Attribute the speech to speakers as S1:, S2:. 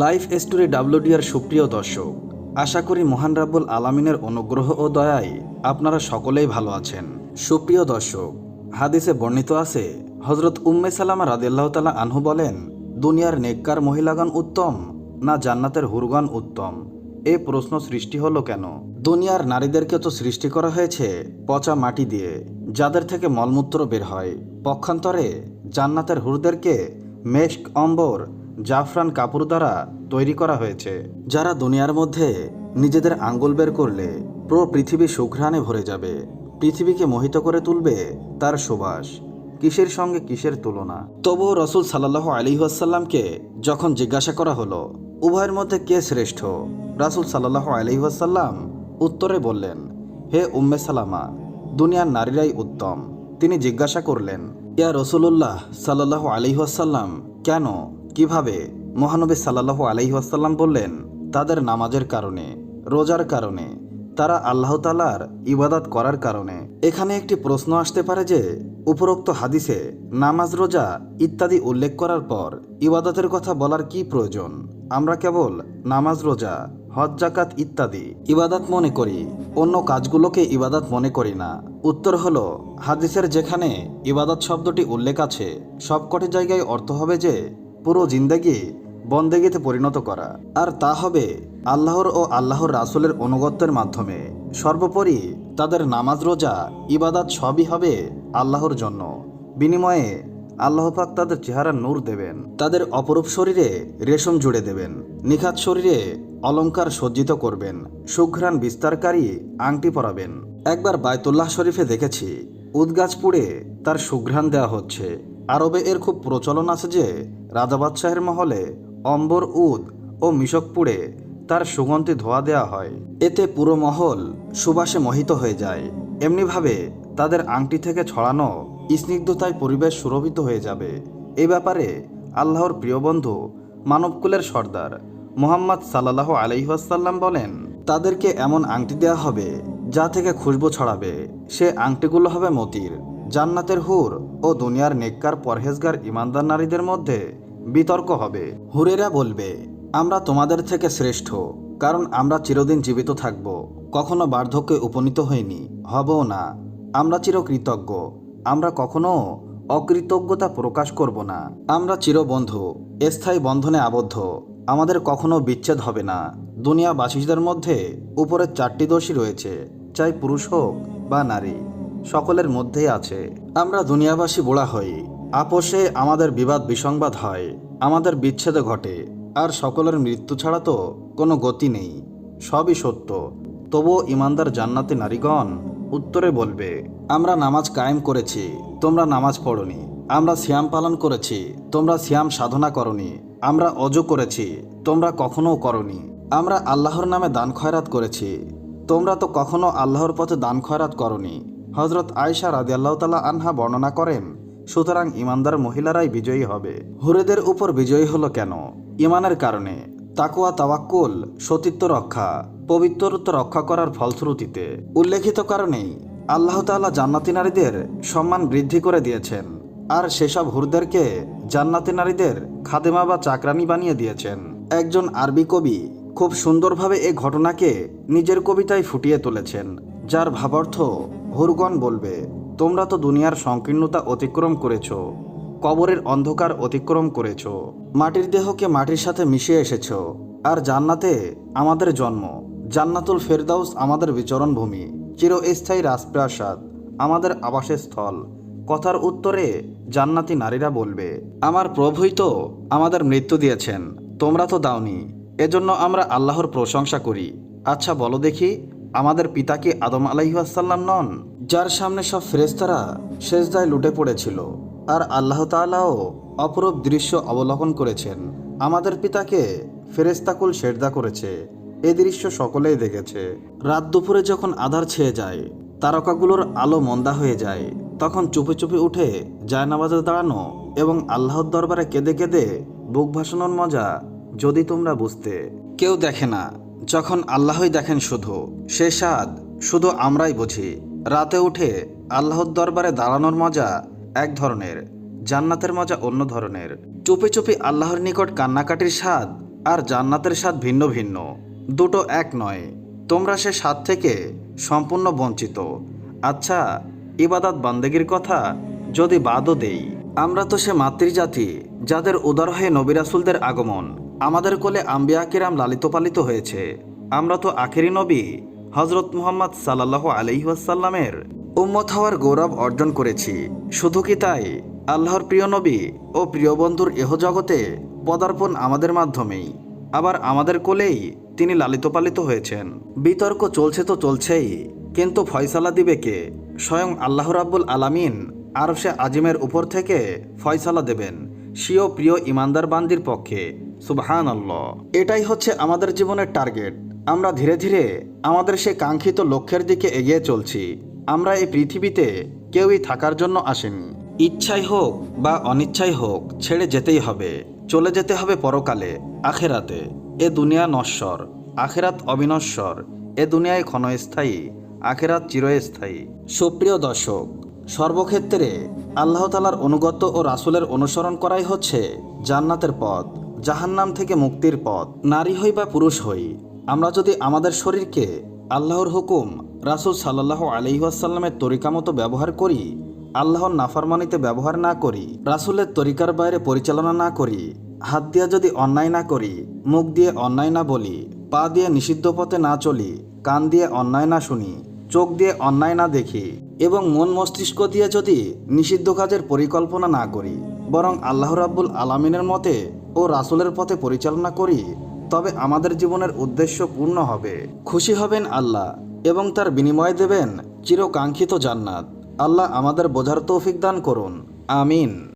S1: Life story ডাব্লিউডিআর সুপ্রিয় দর্শক, আশা করি মহান রাব্বুল আলামিনের অনুগ্রহ ও দয়ায় আপনারা সকলেই ভালো আছেন। সুপ্রিয় দর্শক, হাদিসে বর্ণিত আছে হজরত উম্মে সালামা রাদিল্লাহ তালা আনহু বলেন, দুনিয়ার নেককার মহিলাগণ উত্তম, না জান্নাতের হুরগণ উত্তম? এ প্রশ্ন সৃষ্টি হলো কেন? দুনিয়ার নারীদেরকে তো সৃষ্টি করা হয়েছে পচা মাটি দিয়ে, যাদের থেকে মলমূত্র বের হয়। পক্ষান্তরে জান্নাতের হুরদেরকে মেশক, অম্বর জাফরান কাপড় দ্বারা তৈরি করা হয়েছে, যারা দুনিয়ার মধ্যে নিজেদের আঙ্গুল বের করলে পুরো পৃথিবী সুঘ্রাণে ভরে যাবে। পৃথিবীকে মোহিত করে তুলবে তার সুবাস। কিসের সঙ্গে কিসের তুলনা? তবুও রসুল সাল্লাহ আলী আসাল্লামকে যখন জিজ্ঞাসা করা হলো, উভয়ের মধ্যে কে শ্রেষ্ঠ? রাসুল সাল্লাহ আলী আসাল্লাম উত্তরে বললেন, হে উম্মে সালামা, দুনিয়ার নারীরাই উত্তম। তিনি জিজ্ঞাসা করলেন, ইয়া রসুল্লাহ সাল্লাহ আলিহাসাল্লাম কেন কীভাবে মহানবী সাল্লাহ আলিহাসাল্লাম বললেন, তাদের নামাজের কারণে, রোজার কারণে, তারা আল্লাহ তালার ইবাদত করার কারণে। এখানে একটি প্রশ্ন আসতে পারে যে, উপরোক্ত হাদিসে নামাজ, রোজা ইত্যাদি উল্লেখ করার পর ইবাদতের কথা বলার কি প্রয়োজন? আমরা কেবল নামাজ, রোজা, হজ জাকাত ইত্যাদি ইবাদত মনে করি, অন্য কাজগুলোকে ইবাদত মনে করি না। উত্তর হলো, হাদিসের যেখানে ইবাদত শব্দটি উল্লেখ আছে, সবকটি জায়গায় অর্থ হবে যে পুরো জিন্দেগি বন্দেগিতে পরিণত করা। আর তা হবে আল্লাহর ও আল্লাহর রাসুলের অনুগত্যের মাধ্যমে। সর্বোপরি তাদের নামাজ, রোজা, ইবাদাত সবই হবে আল্লাহর জন্য। বিনিময়ে আল্লাহ পাক তাদের চেহারা নূর দেবেন। তাদের অপরূপ শরীরে রেশম জুড়ে দেবেন। নিখাত শরীরে অলঙ্কার সজ্জিত করবেন। সুঘ্রাণ বিস্তারকারী আংটি পরাবেন। একবার বায়তুল্লাহ শরীফে দেখেছি উদগাছ পুড়ে তার সুঘ্রাণ দেওয়া হচ্ছে। আরবে এর খুব প্রচলন আছে যে রাজা বাদশাহের মহলে অম্বর, উদ ও মিশকপুরে তার সুগন্ধি ধোয়া দেওয়া হয়। এতে পুরো মহল সুবাসে মোহিত হয়ে যায়। এমনিভাবে তাদের আংটি থেকে ছড়ানো স্নিগ্ধতায় পরিবেশ সুরভিত হয়ে যাবে। এই ব্যাপারে আল্লাহর প্রিয় বন্ধু মানবকুলের সর্দার মোহাম্মদ সাল্লাহ আলহিহাসাল্লাম বলেন, তাদেরকে এমন আংটি দেওয়া হবে যা থেকে খুশবু ছড়াবে। সে আংটিগুলো হবে মতির। জান্নাতের হুর ও দুনিয়ার নেককার পরহেজগার ইমানদার নারীদের মধ্যে বিতর্ক হবে। হুরেরা বলবে, আমরা তোমাদের থেকে শ্রেষ্ঠ, কারণ আমরা চিরদিন জীবিত থাকব। কখনো বার্ধক্যে উপনীত হইনি, হবও না। আমরা চিরকৃতজ্ঞ, আমরা কখনো অকৃতজ্ঞতা প্রকাশ করব না। আমরা চিরবন্ধু, স্থায়ী বন্ধনে আবদ্ধ, আমাদের কখনো বিচ্ছেদ হবে না। দুনিয়াবাসীদের মধ্যে উপরের চারটি দোষী রয়েছে, চাই পুরুষ হোক বা নারী। সকলের মধ্যেই আছে। আমরা দুনিয়াবাসী বোড়া হই। আপোষে আমাদের বিবাদ বিসংবাদ হয়। আমাদের বিচ্ছেদ ঘটে। আর সকলের মৃত্যু ছাড়া তো কোনো গতি নেই। সবই সত্য। তবুও ইমানদার জান্নাতি নারীগণ উত্তরে বলবে, আমরা নামাজ কায়েম করেছি। তোমরা নামাজ পড়নি। আমরা সিয়াম পালন করেছি। তোমরা সিয়াম সাধনা করনি। আমরা অজু করেছি। তোমরা কখনো করনি। আমরা আল্লাহর নামে দান খয়রাত করেছি। তোমরা তো কখনো আল্লাহর পথে দান খয়রাত করনি। হজরত আয়সা রাদি আল্লাহ তালা আনহা বর্ণনা করেন, সুতরাং ইমানদার মহিলারাই বিজয়ী হবে। হুরেদের উপর বিজয়ী হলো কেন? ইমানের কারণে। তাকুয়া তাওয়াক্কুল, সতীত্ব রক্ষা, পবিত্রত্ব রক্ষা করার ফলশ্রুতিতে। উল্লেখিত কারণেই আল্লাহ তাআলা জান্নাতি নারীদের সম্মান বৃদ্ধি করে দিয়েছেন, আর সেসব হুরদেরকে জান্নাতি নারীদের খাদেমা বা চাকরানি বানিয়ে দিয়েছেন। একজন আরবি কবি খুব সুন্দরভাবে এ ঘটনাকে নিজের কবিতায় ফুটিয়ে তুলেছেন। যার ভাবার্থ হুরগণ বলবে, তোমরা তো দুনিয়ার সংকীর্ণতা অতিক্রম করেছ, কবরের অন্ধকার অতিক্রম করেছ, মাটির দেহকে মাটির সাথে মিশিয়ে এসেছ, আর জান্নাতে আমাদের জন্ম, জান্নাতুল ফেরদাউস আমাদের বিচরণ ভূমি, চিরস্থায়ী রাজপ্রাসাদ, আমাদের আবাসের স্থল কথার উত্তরে জান্নাতি নারীরা বলবে, আমার প্রভুই তো আমাদের মৃত্যু দিয়েছেন, তোমরা তো দাওনি, এজন্য আমরা আল্লাহর প্রশংসা করি। আচ্ছা বলো দেখি আমাদের পিতা কি আদম আলাইহাসাল্লাম নন? যার সামনে সব ফেরেস্তারা শেষদায় লুটে পড়েছিল। আর আল্লাহ তাআলাও অপরূপ দৃশ্য অবলোকন করেছেন। আমাদের পিতাকে ফেরেস্তাকুল সেরদা করেছে। এ দৃশ্য সকলেই দেখেছে। রাত দুপুরে যখন আধার ছেয়ে যায়, তারকাগুলোর আলো মন্দা হয়ে যায়, তখন চুপে চুপে উঠে জায়নাবাজে দাঁড়ানো এবং আল্লাহর দরবারে কেঁদে কেঁদে বুক ভাসানোর মজা যদি তোমরা বুঝতে। কেউ দেখে না। যখন আল্লাহই দেখেন শুধু, সে স্বাদ, শুধু আমরাই বুঝি। রাতে উঠে আল্লাহর দরবারে দাঁড়ানোর মজা এক ধরনের, জান্নাতের মজা অন্য ধরনের। চুপি চুপি আল্লাহর নিকট কান্নাকাটির স্বাদ আর জান্নাতের স্বাদ ভিন্ন ভিন্ন। দুটো এক নয়। তোমরা সে স্বাদ থেকে সম্পূর্ণ বঞ্চিত। আচ্ছা ইবাদাত বান্দেগির কথা যদি বাদও দেই। আমরা তো সে মাতৃজাতি যাদের উদার হয়ে নবিরাসুলদের আগমন। আমাদের কোলে আম্বিয়া কিরাম লালিত পালিত হয়েছে। আমরা তো আখেরি নবী হজরত মুহাম্মদ সাল্লাহ আলহিহাসাল্লামের উম্মত হওয়ার গৌরব অর্জন করেছি। শুধু কি তাই? আল্লাহর প্রিয় নবী ও প্রিয় বন্ধুর এহ জগতে পদার্পণ আমাদের মাধ্যমেই। আবার আমাদের কোলেই তিনি লালিত পালিত হয়েছেন। বিতর্ক চলছে তো চলছেই, কিন্তু ফয়সালা দিবে কে? স্বয়ং আল্লাহ রাব্বুল আলামিন আর আজিমের উপর থেকে ফয়সালা দেবেন। সিও প্রিয় ইমানদার বান্দির পক্ষে। সুবহান আল্লাহ এটাই হচ্ছে আমাদের জীবনের টার্গেট। আমরা ধীরে ধীরে আমাদের সে কাঙ্ক্ষিত লক্ষ্যের দিকে এগিয়ে চলছি। আমরা এই পৃথিবীতে কেউই থাকার জন্য আসেনি। ইচ্ছাই হোক বা অনিচ্ছাই হোক, ছেড়ে যেতেই হবে। চলে যেতে হবে পরকালে, আখেরাতে। এ দুনিয়া নশ্বর, আখেরাত অবিনশ্বর। এ দুনিয়ায় ক্ষণস্থায়ী, আখেরাত চিরস্থায়ী। সুপ্রিয় দর্শক, সর্বক্ষেত্রে আল্লাহ তালার অনুগত ও রাসুলের অনুসরণ করাই হচ্ছে জান্নাতের পথ। জাহান্নাম থেকে মুক্তির পথ, নারী হই বা পুরুষ হই, আমরা যদি আমাদের শরীরকে আল্লাহর হুকুম, রাসুল সাল্লাহ আলহিহাসাল্লামের তরিকা মতো ব্যবহার করি, আল্লাহর নাফারমানিতে ব্যবহার না করি, রাসুলের তরিকার বাইরে পরিচালনা না করি, হাত দিয়ে যদি অন্যায় না করি, মুখ দিয়ে অন্যায় না বলি, পা দিয়ে নিষিদ্ধ পথে না চলি, কান দিয়ে অন্যায় না শুনি, চোখ দিয়ে অন্যায় না দেখি এবং মন মস্তিষ্ক দিয়ে যদি নিষিদ্ধ কাজের পরিকল্পনা না করি, বরং আল্লাহ রাব্বুল আলামিনের মতে ও রাসুলের পথে পরিচালনা করি, তবে আমাদের জীবনের উদ্দেশ্য পূর্ণ হবে। খুশি হবেন আল্লাহ এবং তার বিনিময় দেবেন চিরকাঙ্ক্ষিত জান্নাত। আল্লাহ আমাদের বোঝার তৌফিক দান করুন। আমিন।